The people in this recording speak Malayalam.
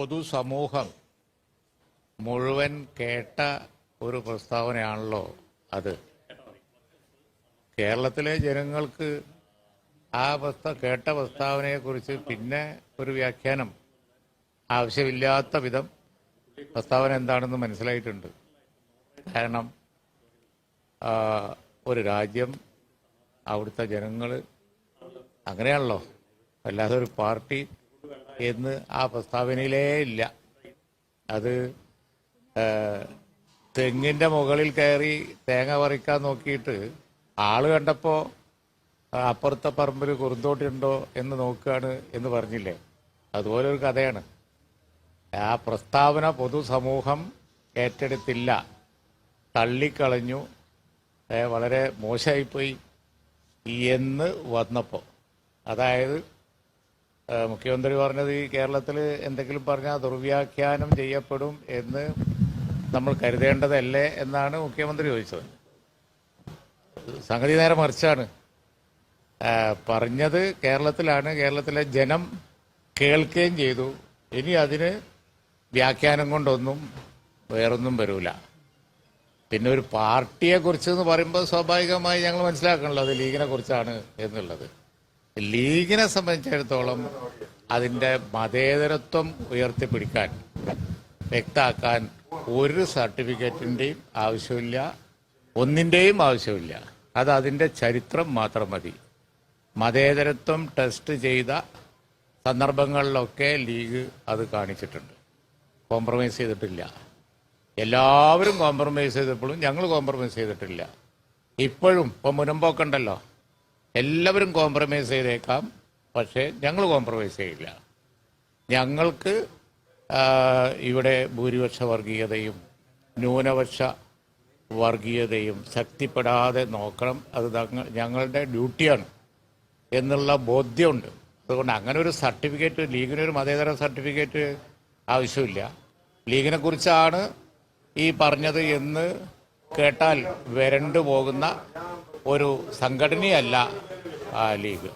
പൊതുസമൂഹം മുഴുവൻ കേട്ട ഒരു പ്രസ്താവനയാണല്ലോ അത്. കേരളത്തിലെ ജനങ്ങൾക്ക് ആ പ്രസ്ത കേട്ട പ്രസ്താവനയെക്കുറിച്ച് പിന്നെ ഒരു വ്യാഖ്യാനം ആവശ്യമില്ലാത്ത വിധം പ്രസ്താവന എന്താണെന്ന് മനസ്സിലായിട്ടുണ്ട്. കാരണം ഒരു രാജ്യം അവിടുത്തെ ജനങ്ങൾ അങ്ങനെയാണല്ലോ. അല്ലാതെ ഒരു പാർട്ടി എന്ന് ആ പ്രസ്താവനയിലേ ഇല്ല. അത് തെങ്ങിന്റെ മുകളിൽ കയറി തേങ്ങ പറിക്കാൻ നോക്കിയിട്ട് ആൾ കണ്ടപ്പോൾ അപ്പുറത്തെ പറമ്പിൽ കുറുന്തോട്ടിയുണ്ടോ എന്ന് നോക്കുകയാണ് എന്ന് പറഞ്ഞില്ലേ? അതുപോലെ ഒരു കഥയാണ്. ആ പ്രസ്താവന പൊതുസമൂഹം ഏറ്റെടുത്തില്ല. തള്ളിക്കളഞ്ഞു. വളരെ മോശമായിപ്പോയി എന്ന് വന്നപ്പോൾ അതായത് മുഖ്യമന്ത്രി പറഞ്ഞത് ഈ കേരളത്തിൽ എന്തെങ്കിലും പറഞ്ഞാൽ ദുർവ്യാഖ്യാനം ചെയ്യപ്പെടും എന്ന് നമ്മൾ കരുതേണ്ടതല്ലേ എന്നാണ് മുഖ്യമന്ത്രി ചോദിച്ചത്. സംഗതി നേരെ മറിച്ചാണ്. പറഞ്ഞത് കേരളത്തിലാണ്. കേരളത്തിലെ ജനം കേൾക്കുകയും ചെയ്തു. ഇനി അതിന് വ്യാഖ്യാനം കൊണ്ടൊന്നും വേറൊന്നും വരൂല. പിന്നെ ഒരു പാർട്ടിയെ കുറിച്ച് എന്ന് പറയുമ്പോൾ സ്വാഭാവികമായി ഞങ്ങൾ മനസ്സിലാക്കണല്ലോ അത് ലീഗിനെ കുറിച്ചാണ് എന്നുള്ളത്. ലീഗിനെ സംബന്ധിച്ചിടത്തോളം അതിന്റെ മതേതരത്വം ഉയർത്തിപ്പിടിക്കാൻ വ്യക്താക്കാൻ ഒരു സർട്ടിഫിക്കറ്റിന്റെയും ആവശ്യമില്ല ഒന്നിന്റെയും ആവശ്യമില്ല. അത് അതിന്റെ ചരിത്രം മാത്രം മതി. മതേതരത്വം ടെസ്റ്റ് ചെയ്ത സന്ദർഭങ്ങളിലൊക്കെ ലീഗ് അത് കാണിച്ചിട്ടുണ്ട്. കോംപ്രമൈസ് ചെയ്തിട്ടില്ല. എല്ലാവരും കോംപ്രമൈസ് ചെയ്തപ്പോഴും ഞങ്ങൾ കോംപ്രമൈസ് ചെയ്തിട്ടില്ല. ഇപ്പോഴും ഇപ്പം മുനമ്പോക്കുണ്ടല്ലോ എല്ലാവരും കോംപ്രമൈസ് ചെയ്തേക്കാം. പക്ഷേ ഞങ്ങൾ കോംപ്രമൈസ് ചെയ്യില്ല. ഞങ്ങൾക്ക് ഇവിടെ ഭൂരിപക്ഷ വർഗീയതയും ന്യൂനപക്ഷ വർഗീയതയും ശക്തിപ്പെടാതെ നോക്കണം. അത് ഞങ്ങ- ഞങ്ങളുടെ ഡ്യൂട്ടിയാണ് എന്നുള്ള ബോധ്യമുണ്ട്. അതുകൊണ്ട് അങ്ങനെ ഒരു സർട്ടിഫിക്കറ്റ് ലീഗിനൊരു മതേതര സർട്ടിഫിക്കറ്റ് ആവശ്യമില്ല. ലീഗിനെ കുറിച്ചാണ് ഈ പറഞ്ഞത് എന്ന് കേട്ടാൽ വരണ്ടു പോകുന്ന ഒരു സംഘടനയല്ല ലീഗ്.